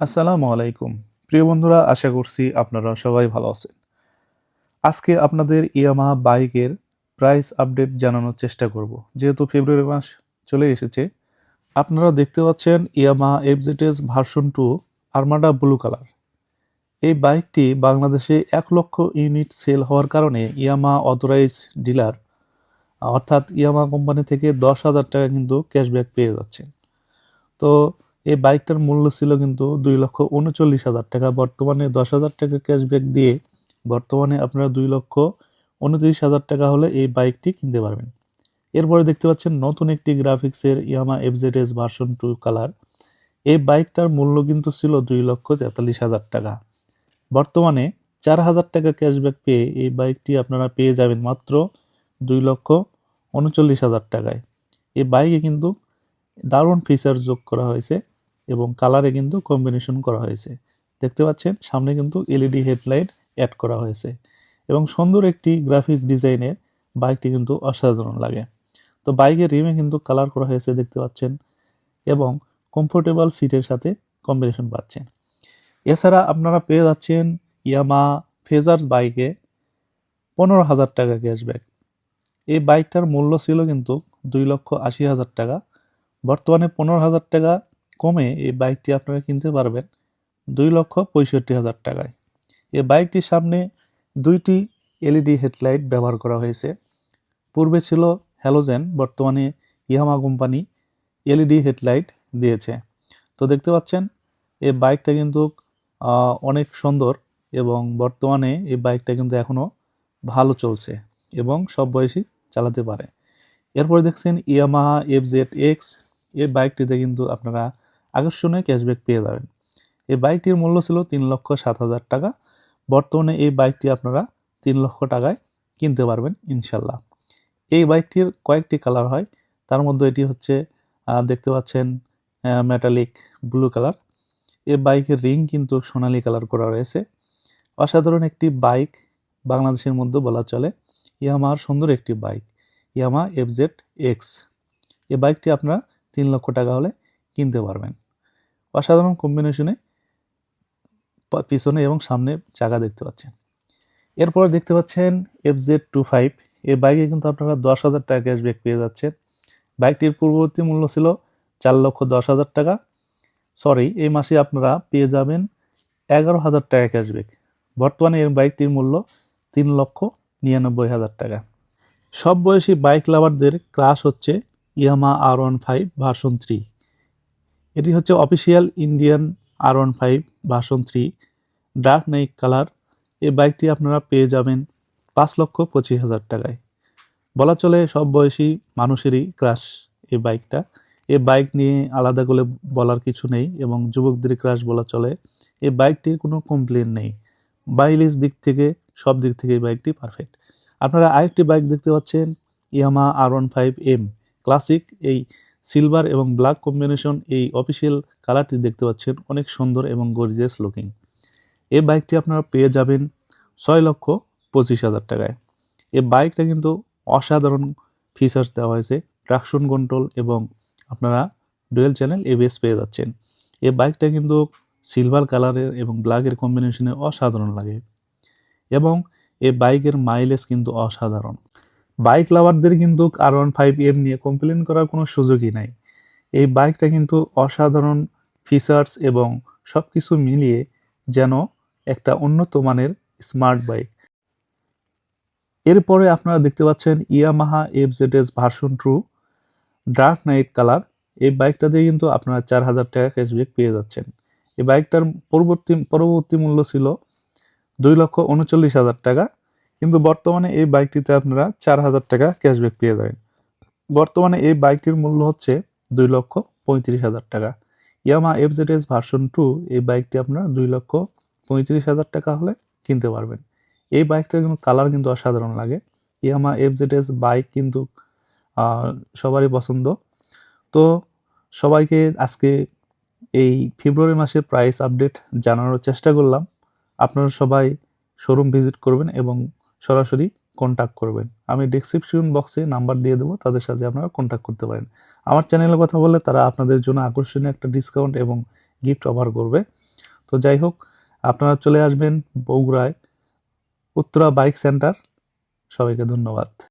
আসসালামু আলাইকুম। প্রিয় বন্ধুরা, আশা করছি আপনারা সবাই ভালো আছেন। আজকে আপনাদের ইয়ামা বাইকের প্রাইস আপডেট জানানোর চেষ্টা করব। যেহেতু ফেব্রুয়ারি মাস চলে এসেছে, আপনারা দেখতে পাচ্ছেন Yamaha FZS version two Armada blue colour এই বাইকটি বাংলাদেশে এক লক্ষ ইউনিট সেল হওয়ার কারণে ইয়ামা অথরাইজ ডিলার অর্থাৎ ইয়ামা কোম্পানি থেকে দশ হাজার টাকা কিন্তু ক্যাশব্যাক পেয়ে যাচ্ছেন। তো এই বাইকটার মূল্য ছিল কিন্তু দুই লক্ষ উনচল্লিশ হাজার টাকা। বর্তমানে দশ হাজার টাকা ক্যাশব্যাক দিয়ে বর্তমানে আপনারা দুই লক্ষ উনত্রিশ হাজার টাকা হলে এই বাইকটি কিনতে পারবেন। এরপরে দেখতে পাচ্ছেন নতুন একটি গ্রাফিক্সের Yamaha FZS version two colour এই বাইকটার মূল্য কিন্তু ছিল দুই লক্ষ তেতাল্লিশ হাজার টাকা। বর্তমানে চার হাজার টাকা ক্যাশব্যাক পেয়ে এই বাইকটি আপনারা পেয়ে যাবেন মাত্র দুই লক্ষ উনচল্লিশ হাজার টাকায়। এই বাইকে কিন্তু দারুণ ফিচার যোগ করা হয়েছে। এবং কালারে কিন্তু কম্বিনেশন করা হয়েছে। দেখতে পাচ্ছেন, সামনে কিন্তু এলইডি হেডলাইট অ্যাড করা হয়েছে এবং সুন্দর একটি গ্রাফিক্স ডিজাইনের বাইকটি কিন্তু অসাধারণ লাগে। তো বাইকের রিমে কিন্তু কালার করা হয়েছে, দেখতে পাচ্ছেন, এবং কমফোর্টেবল সিটের সাথে কম্বিনেশন পাচ্ছেন এছাড়া আপনারা পেয়ে যাচ্ছেন ইয়ামা ফেজার্স বাইকে পনেরো হাজার টাকা ক্যাশব্যাক এই বাইকটার মূল্য ছিল কিন্তু দুই লক্ষ আশি হাজার টাকা। বর্তমানে পনেরো হাজার টাকা কমে এই বাইকটি আপনারা কিনতে পারবেন দুই লক্ষ পঁয়ষট্টি হাজার টাকায়। এই বাইকটির সামনে দুইটি এলইডি হেডলাইট ব্যবহার করা হয়েছে। পূর্বে ছিল হ্যালোজেন, বর্তমানে ইয়ামা কোম্পানি এলইডি হেডলাইট দিয়েছে। তো দেখতে পাচ্ছেন, এই বাইকটা কিন্তু অনেক সুন্দর এবং বর্তমানে এই বাইকটা কিন্তু এখনও ভালো চলছে এবং সব বয়সী চালাতে পারে। এরপরে দেখছেন ইয়ামাহা এফ জেড এক্স। এই বাইকটিতে কিন্তু আপনারা আকর্ষণীয় ক্যাশব্যাক পেয়ে যাবেন। এই বাইকটির মূল্য ছিল তিন লক্ষ সাত হাজার টাকা। বর্তমানে এই বাইকটি আপনারা তিন লক্ষ টাকায় কিনতে পারবেন, ইনশাল্লাহ। এই বাইকটির কয়েকটি কালার হয়। তার মধ্যে এটি হচ্ছে দেখতে পাচ্ছেন মেটালিক ব্লু কালার এই বাইকের রিং কিন্তু সোনালী কালার করা রয়েছে। অসাধারণ একটি বাইক বাংলাদেশের মধ্যে বলা চলে। ইয়ামার সুন্দর একটি বাইক ইয়ামা এফজেড এক্স এই বাইকটি আপনারা তিন লক্ষ টাকা হলে কিনতে পারবেন। অসাধারণ কম্বিনেশনে পিছনে এবং সামনে চাকা দেখতে পাচ্ছেন। এরপর দেখতে পাচ্ছেন এফ জেড টু ফাইভ এই বাইকে কিন্তু আপনারা দশ হাজার টাকা ক্যাশব্যাক পেয়ে যাচ্ছেন। বাইকটির পূর্ববর্তী মূল্য ছিল চার লক্ষ দশ হাজার টাকা। সরি এই মাসে আপনারা পেয়ে যাবেন এগারো হাজার টাকা ক্যাশব্যাক বর্তমানে এই বাইকটির মূল্য তিন লক্ষ নিরানব্বই হাজার টাকা। সব বয়সী বাইক লাভারদের ক্রাশ হচ্ছে Yamaha R one five version three এটি হচ্ছে official Indian R one five version three dark knight colour এই বাইকটি আপনারা পেয়ে যাবেন পাঁচ লক্ষ পঁচিশ হাজার টাকায়। বলা চলে সব বয়সী মানুষেরই ক্রাশ এই বাইকটা। এই বাইক নিয়ে আলাদা করে বলার কিছু নেই এবং যুবকদের ক্রাশ বলা চলে। এই বাইকটির কোনো কমপ্লেন নেই। বাইলিশ দিক থেকে, সব দিক থেকে এই বাইকটি পারফেক্ট আপনারা আরেকটি বাইক দেখতে পাচ্ছেন Yamaha R one five M classic এই সিলভার এবং ব্ল্যাক কম্বিনেশন এই অফিসিয়াল কালারটি দেখতে পাচ্ছেন, অনেক সুন্দর এবং গর্জিয়াস লুকিং এই বাইকটি আপনারা পেয়ে যাবেন ছয় লক্ষ পঁচিশ হাজার টাকায়। এই বাইকটা কিন্তু অসাধারণ ফিচার্স দেওয়া হয়েছে ট্রাকশন কন্ট্রোল এবং আপনারা ডুয়েল চ্যানেল এবিএস পেয়ে যাচ্ছেন। এই বাইকটা কিন্তু সিলভার কালারের এবং ব্ল্যাকের কম্বিনেশনে অসাধারণ লাগে। এবং এই বাইকের মাইলেজ কিন্তু অসাধারণ। বাইক লাভারদের কিন্তু আর ওয়ান ফাইভ এম নিয়ে কমপ্লেন করার কোনো সুযোগই নাই। এই বাইকটা কিন্তু অসাধারণ ফিচার্স এবং সব কিছু মিলিয়ে যেন একটা উন্নত মানের স্মার্ট বাইক এরপরে আপনারা দেখতে পাচ্ছেন Yamaha F Z S version two dark knight colour এই বাইকটাতে কিন্তু আপনারা চার হাজার টাকা ক্যাশব্যাক পেয়ে যাচ্ছেন। এই বাইকটার পরবর্তী পরবর্তী মূল্য ছিল দুই লক্ষ উনচল্লিশ হাজার টাকা। কিন্তু বর্তমানে এই বাইকটিতে আপনারা চার হাজার টাকা ক্যাশব্যাক পেয়ে যাবেন। বর্তমানে এই বাইকটির মূল্য হচ্ছে দুই লক্ষ পঁয়ত্রিশ হাজার টাকা। Yamaha F Z S version two এই বাইকটি আপনারা দুই লক্ষ পঁয়ত্রিশ হাজার টাকা হলে কিনতে পারবেন। এই বাইকটার কিন্তু কালার কিন্তু অসাধারণ লাগে। Yamaha F Z S bike কিন্তু সবারই পছন্দ। তো সবাইকে আজকে এই ফেব্রুয়ারি মাসের প্রাইস আপডেট জানানোর চেষ্টা করলাম। আপনারা সবাই শোরুম ভিজিট করবেন এবং সরাসরি কন্ট্যাক্ট করবেন। আমি ডিসক্রিপশন বক্সে নাম্বার দিয়ে দেবো, তাদের সাথে আপনারা কন্ট্যাক্ট করতে পারেন। আমার চ্যানেলের কথা বললে তারা আপনাদের জন্য আকর্ষণীয় একটা ডিসকাউন্ট এবং গিফট অফার করবে। তো যাই হোক, আপনারা চলে আসবেন বগুড়ায়। উত্তরা বাইক সেন্টার সবাইকে ধন্যবাদ।